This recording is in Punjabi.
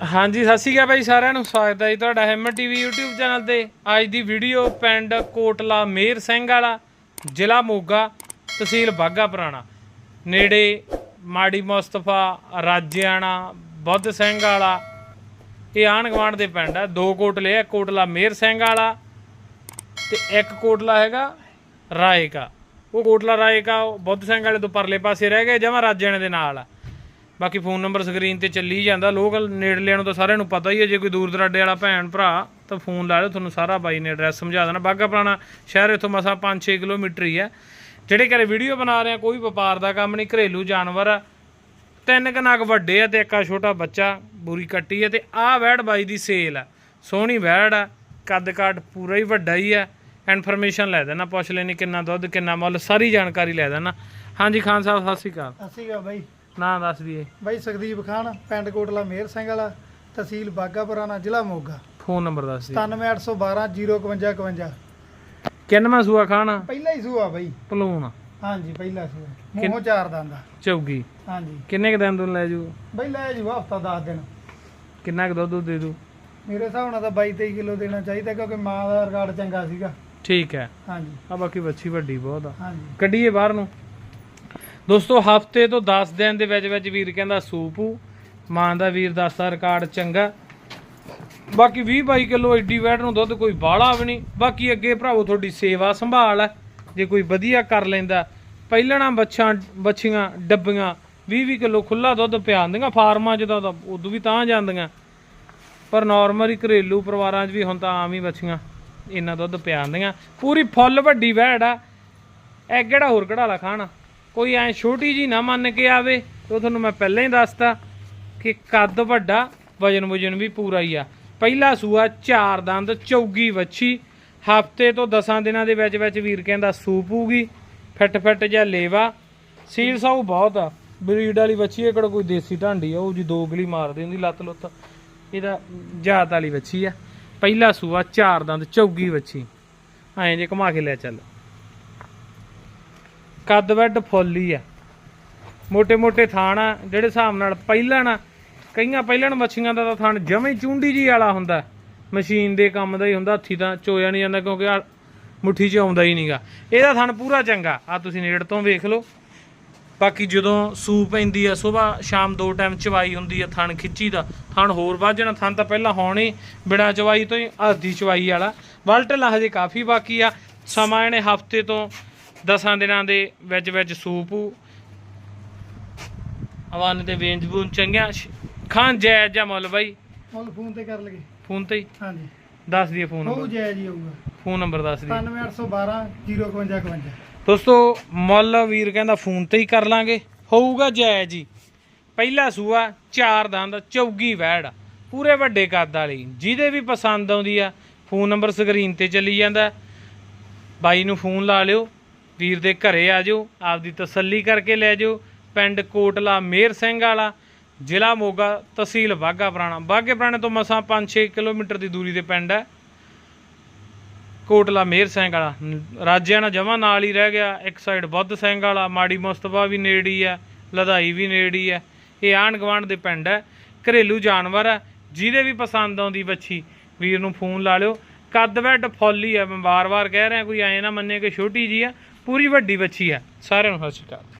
ਹਾਂਜੀ, ਸਤਿ ਸ਼੍ਰੀ ਅਕਾਲ ਬਾਈ ਸਾਰਿਆਂ ਨੂੰ। ਸਵਾਗਤ ਹੈ ਜੀ ਤੁਹਾਡਾ ਹਿੰਮਤ ਟੀਵੀ YouTube ਚੈਨਲ ਤੇ। ਅੱਜ ਦੀ ਵੀਡੀਓ ਪਿੰਡ ਕੋਟਲਾ ਮੇਰ ਸਿੰਘ ਵਾਲਾ, ਜ਼ਿਲ੍ਹਾ ਮੋਗਾ, ਤਹਿਸੀਲ ਬਾਗਾ ਪੁਰਾਣਾ। ਨੇੜੇ ਮਾੜੀ ਮੁਸਤਫਾ, ਰਾਜਿਆਣਾ, ਬੁੱਧ ਸਿੰਘ ਵਾਲਾ। ਇਹ ਆਣ ਗਵਾਂਡ ਦੇ ਪਿੰਡ ਆ। ਦੋ ਕੋਟਲੇ ਆ, ਕੋਟਲਾ ਮੇਰ ਸਿੰਘ ਵਾਲਾ ਤੇ ਇੱਕ ਕੋਟਲਾ ਹੈਗਾ ਰਾਏਕਾ। ਉਹ ਕੋਟਲਾ ਰਾਏਕਾ, ਉਹ ਬੁੱਧ ਸਿੰਘ ਵਾਲੇ ਤੋਂ ਪਰਲੇ ਪਾਸੇ ਰਹਿ ਗਏ, ਜਮਾ ਰਾਜਿਆਣੇ ਦੇ ਨਾਲ ਆ। ਬਾਕੀ ਫੋਨ ਨੰਬਰ ਸਕਰੀਨ ਤੇ ਚੱਲੀ ਜਾਂਦਾ। ਲੋਕਲ ਨੇੜਲਿਆਂ ਨੂੰ ਤਾਂ ਸਾਰਿਆਂ ਨੂੰ ਪਤਾ ਹੀ ਹੈ, ਜੇ ਕੋਈ ਦੂਰ ਦਰਾਡੇ ਵਾਲਾ ਭੈਣ ਭਰਾ, ਤਾਂ ਫੋਨ ਲਾ ਲਿਓ, ਤੁਹਾਨੂੰ ਸਾਰਾ ਬਾਈ ਨੇ ਐਡਰੈਸ ਸਮਝਾ ਦੇਣਾ। ਬਾਗਾ ਪੁਰਾਣਾ ਸ਼ਹਿਰ ਇੱਥੋਂ ਮਸਾ 5-6 ਕਿਲੋਮੀਟਰ ਹੀ ਹੈ। ਜਿਹੜੇ ਘਰੇ ਵੀਡੀਓ ਬਣਾ ਰਹੇ ਆ, ਕੋਈ ਵਪਾਰ ਦਾ ਕੰਮ ਨਹੀਂ, ਘਰੇਲੂ ਜਾਨਵਰ ਆ ਤਿੰਨ ਕੁ ਨਗ ਵੱਡੇ ਆ ਤੇ ਇੱਕ ਆ ਛੋਟਾ ਬੱਚਾ, ਬੂਰੀ ਕੱਟੀ ਆ ਤੇ ਆਹ ਵੈੜ ਬਾਈ ਦੀ ਸੇਲ ਆ। ਸੋਹਣੀ ਵੈੜ ਆ ਕੱਦ ਕਾਟ ਪੂਰਾ ਹੀ ਵੱਡਾ ਹੀ ਆ। ਇਨਫੋਰਮੇਸ਼ਨ ਲੈ ਦੇਣਾ, ਪੁੱਛ ਲੈਣੀ ਕਿੰਨਾ ਦੁੱਧ, ਕਿੰਨਾ ਮੁੱਲ, ਸਾਰੀ ਜਾਣਕਾਰੀ ਲੈ ਦੇਣਾ। ਹਾਂਜੀ ਖਾਨ ਸਾਹਿਬ, ਸਤਿ ਸ਼੍ਰੀ ਅਕਾਲ। ਸਤਿ ਸ਼੍ਰੀ ਅਕਾਲ ਬਾਈ। ਨਾਂ ਦੱਸ ਦਈਏ। ਬਾਈ ਸੁਖਦੀਪ ਖਾਨ ਪਿੰਡ ਕੋਟਲਾ ਮੇਰ ਸਿੰਘ ਵਾਲਾ ਤਹਿਸੀਲ ਬਾਗਾਪੁਰਾਣਾ ਜ਼ਿਲ੍ਹਾ ਮੋਗਾ। ਫੋਨ ਨੰਬਰ ਦੱਸ ਦਈਏ। 97812 051 ਕਿੰਨਵਾਂ ਸੂਆ ਖਾਣਾ? ਪਹਿਲਾ ਹੀ ਸੂਆ ਬਾਈ। ਪਲੂਣ ਹਾਂਜੀ ਪਹਿਲਾ ਸੂਆ। ਮੂੰਹੋਂ ਚਾਰ ਦੰਦਾ ਚੌਗੀ। ਹਾਂਜੀ। ਕਿੰਨੇ ਕ ਦਿਨ ਤੋਂ ਲੈ ਜੂ? ਬਾਈ ਲੈ ਜੂ ਹਫਤਾ 10 ਦਿਨ। ਕਿੰਨਾ ਕ ਦੁੱਧ ਦੇ ਦੂ? ਮੇਰੇ ਹਿਸਾਬ ਨਾਲ ਤਾਂ 22 23 ਕਿਲੋ ਦੇਣਾ ਚਾਹੀਦਾ ਕਿਉਂਕਿ ਮਾਂ ਦਾ ਰਿਕਾਰਡ ਚੰਗਾ ਸੀਗਾ। ਠੀਕ ਹੈ। ਹਾਂਜੀ। ਆ ਬਾਕੀ ਬੱਚੀ ਵੱਡੀ ਬਹੁਤ ਆ। ਹਾਂਜੀ। ਕੱਢੀਏ ਬਾਹਰ ਨੂੰ। ਦੋਸਤੋ, ਹਫ਼ਤੇ ਤੋਂ 10 ਦਿਨ ਦੇ ਵਿੱਚ ਵਿੱਚ ਵੀਰ ਕਹਿੰਦਾ ਸੂਪੂ ਮਾਂ ਦਾ ਵੀਰ ਦੱਸਦਾ ਰਿਕਾਰਡ ਚੰਗਾ। ਬਾਕੀ 20 22 ਕਿਲੋ ਐਡੀ ਵੈਟ ਨੂੰ ਦੁੱਧ ਕੋਈ ਬਾਹਲਾ ਵੀ ਨਹੀਂ। ਬਾਕੀ ਅੱਗੇ ਭਰਾਵੋ, ਤੁਹਾਡੀ ਸੇਵਾ ਸੰਭਾਲ ਹੈ ਜੇ ਕੋਈ ਵਧੀਆ ਕਰ ਲੈਂਦਾ, ਪਹਿਲਣਾ ਬੱਚਾ ਬੱਚੀਆਂ ਡੱਬੀਆਂ 20 20 ਕਿਲੋ ਖੁੱਲਾ ਦੁੱਧ ਪਿਆਉਂਦੀਆਂ ਫਾਰਮਾਂ 'ਚ ਤਾਂ ਉਦੋਂ ਵੀ ਤਾਂ ਜਾਂਦੀਆਂ। ਪਰ ਨਾਰਮਲ ਹੀ ਘਰੇਲੂ ਪਰਿਵਾਰਾਂ 'ਚ ਵੀ ਹੁਣ ਤਾਂ ਆਮ ਹੀ ਬੱਚੀਆਂ ਇੰਨਾ ਦੁੱਧ ਪਿਆਉਂਦੀਆਂ ਪੂਰੀ ਫੁੱਲ ਵੱਡੀ ਵੈੜ ਆ। ਇਹ ਕਿਹੜਾ ਹੋਰ ਕਢਾਲਾ ਖਾਣਾ? ਕੋਈ ਐ ਛੋਟੀ ਜੀ ਨਾ ਮੰਨ ਕੇ ਆਵੇ ਉਹ ਤੁਹਾਨੂੰ ਮੈਂ ਪਹਿਲਾਂ ਹੀ ਦੱਸਤਾ ਕਿ ਕੱਦ ਵੱਡਾ, ਵਜਨ ਵਜਨ ਵੀ ਪੂਰਾ ਹੀ ਆ। ਪਹਿਲਾ ਸੂਆ ਚਾਰ ਦੰਦ, ਚੌਗੀ ਵੱਛੀ। ਹਫ਼ਤੇ ਤੋਂ 10 ਦਿਨਾਂ ਦੇ ਵਿੱਚ ਵਿੱਚ ਵੀਰ ਕਹਿੰਦਾ ਸੂਪ ਹੋਊਗੀ ਫਿੱਟ ਫਿੱਟ ਜਿਹਾ ਲੇਵਾ। ਸੀਲ ਸਾਊ ਬਹੁਤ ਆ। ਬਰੀਡ ਵਾਲੀ ਵੱਛੀ ਇਹ ਕਿਹੜਾ ਕੋਈ ਦੇਸੀ ਢਾਂਡੀ ਆ, ਉਹ ਜੀ ਦੋ ਗਲੀ ਮਾਰਦੀ ਹੁੰਦੀ ਲੱਤ ਲੁੱਤ। ਇਹਦਾ ਜਾਤ ਵਾਲੀ ਵੱਛੀ ਆ। ਪਹਿਲਾ ਸੂਆ ਚਾਰ ਦੰਦ, ਚੌਗੀ ਵੱਛੀ। ਐਂ ਜੇ ਘੁਮਾ ਕੇ ਲੈ ਚੱਲ। ਕੱਦ ਵੱਡ ਫੁੱਲੀ ਆ। ਮੋਟੇ ਮੋਟੇ ਥਾਣ ਆ, ਜਿਹੜੇ ਹਿਸਾਬ ਨਾਲ ਪਹਿਲਾਂ ਨਾ, ਕਈਆਂ ਪਹਿਲਾਂ ਮੱਛੀਆਂ ਦਾ ਤਾਂ ਥਾਣ ਜਮੇ ਚੁੰਡੀ ਜੀ ਵਾਲਾ ਹੁੰਦਾ। ਮਸ਼ੀਨ ਦੇ ਕੰਮ ਦਾ ਹੀ ਹੁੰਦਾ, ਹੱਥੀ ਤਾਂ ਚੋਇਆ ਨਹੀਂ ਜਾਂਦਾ ਕਿਉਂਕਿ ਮੁੱਠੀ 'ਚ ਆਉਂਦਾ ਹੀ ਨਹੀਂਗਾ ਇਹਦਾ ਥਣ ਪੂਰਾ ਚੰਗਾ ਆ ਤੁਸੀਂ ਨੇੜ ਤੋਂ ਵੇਖ ਲਓ। ਬਾਕੀ ਜਦੋਂ ਸੂ ਪੈਂਦੀ ਆ, ਸਵੇਰ ਸ਼ਾਮ ਦੋ ਟਾਈਮ ਚਵਾਈ ਹੁੰਦੀ ਆ ਥਣ ਖਿੱਚੀ ਦਾ, ਥਣ ਹੋਰ ਵਾਜਣਾ ਥਣ ਤਾਂ ਪਹਿਲਾਂ ਹੋਣੀ ਬਿਨਾ ਚਵਾਈ ਤੋਂ ਹੀ ਅੱਧੀ ਚਵਾਈ ਵਾਲਾ। ਵਲਟਲਾ ਹਜੇ ਕਾਫੀ ਬਾਕੀ ਆ, ਸਮਾਂ ਇਹਨੇ ਹਫ਼ਤੇ ਤੋਂ 10 ਦਿਨਾਂ ਦੇ ਵਿੱਚ ਵਿੱਚ ਸੂਪ ਅਵਾਨ ਤੇ ਵੇਂਜ ਬੂਨ ਚੰਗਿਆ। ਖਾਨ ਜੈ ਜੈ ਮੁੱਲ ਬਾਈ? ਮੁੱਲ ਫੋਨ ਤੇ ਕਰ ਲਗੇ ਫੋਨ ਤੇ ਹੀ? ਹਾਂਜੀ। ਦੱਸ ਦਈਏ ਫੋਨ ਉਹ ਨੰਬਰ। ਜੈ ਜੀ ਆਊਗਾ। ਫੋਨ ਨੰਬਰ ਦੱਸ ਦਈਏ। 97812 051 51 ਦੋਸਤੋ ਮੁੱਲ ਵੀਰ ਕਹਿੰਦਾ ਫੋਨ ਤੇ ਹੀ ਕਰ ਲਾਂਗੇ। ਹੋਊਗਾ ਜੈ ਜੀ ਪਹਿਲਾ ਸੂਆ ਚਾਰ ਦੰਦ ਚੌਗੀ ਵੈੜ। ਪੂਰੇ ਵੱਡੇ ਕੱਦ ਵਾਲੀ। ਜਿਹਦੇ ਵੀ ਪਸੰਦ ਆਉਂਦੀ ਆ ਫੋਨ ਨੰਬਰ ਸਕਰੀਨ ਤੇ ਚੱਲੀ ਜਾਂਦਾ। ਬਾਈ ਨੂੰ ਫੋਨ ਲਾ ਲਿਓ। ਵੀਰ ਦੇ ਘਰੇ ਆ ਜਾਓ, ਆਪਦੀ ਤਸੱਲੀ ਕਰਕੇ ਲੈ ਜਾਓ। ਪਿੰਡ ਕੋਟਲਾ ਮੇਰ ਸਿੰਘ ਵਾਲਾ, ਜ਼ਿਲ੍ਹਾ ਮੋਗਾ ਤਹਿਸੀਲ ਬਾਗਾ ਪੁਰਾਣਾ। ਬਾਗੇ ਪੁਰਾਣੇ ਤੋਂ ਮਸਾਂ 5-6 ਕਿਲੋਮੀਟਰ ਦੀ ਦੂਰੀ ਦੇ ਪਿੰਡ ਹੈ। ਕੋਟਲਾ ਮੇਰ ਸਿੰਘ ਵਾਲਾ, ਰਾਜਿਆਂ ਨਾਲ ਜਮਾ ਨਾਲ ਹੀ ਰਹਿ ਗਿਆ। ਇੱਕ ਸਾਈਡ ਬੁੱਧ ਸਿੰਘ ਵਾਲਾ, ਮਾੜੀ ਮੁਸਤਫਾ ਵੀ ਨੇੜੀ ਹੀ ਹੈ ਲਧਾਈ ਵੀ ਨੇੜੀ ਹੀ। ਹੈ ਇਹ ਆਣ ਗਵਾਂਡ ਦੇ ਪਿੰਡ ਹੈ। ਘਰੇਲੂ ਜਾਨਵਰ ਹੈ, ਜਿਹਦੇ ਵੀ ਪਸੰਦ ਆਉਂਦੀ ਬੱਚੀ ਵੀਰ ਨੂੰ ਫੋਨ ਲਾ ਲਿਓ। ਕੱਦ ਵੈਡ ਫੌਲੀ ਆ ਮੈਂ ਵਾਰ-ਵਾਰ ਕਹਿ ਰਿਹਾ, ਕੋਈ ਐਂ ਨਾ ਮੰਨੇ ਕਿ ਛੋਟੀ ਜੀ ਆ ਪੂਰੀ ਵੱਡੀ ਬੱਚੀ ਆ ਸਾਰਿਆਂ ਨੂੰ ਸਤਿ ਸ਼੍ਰੀ ਅਕਾਲ।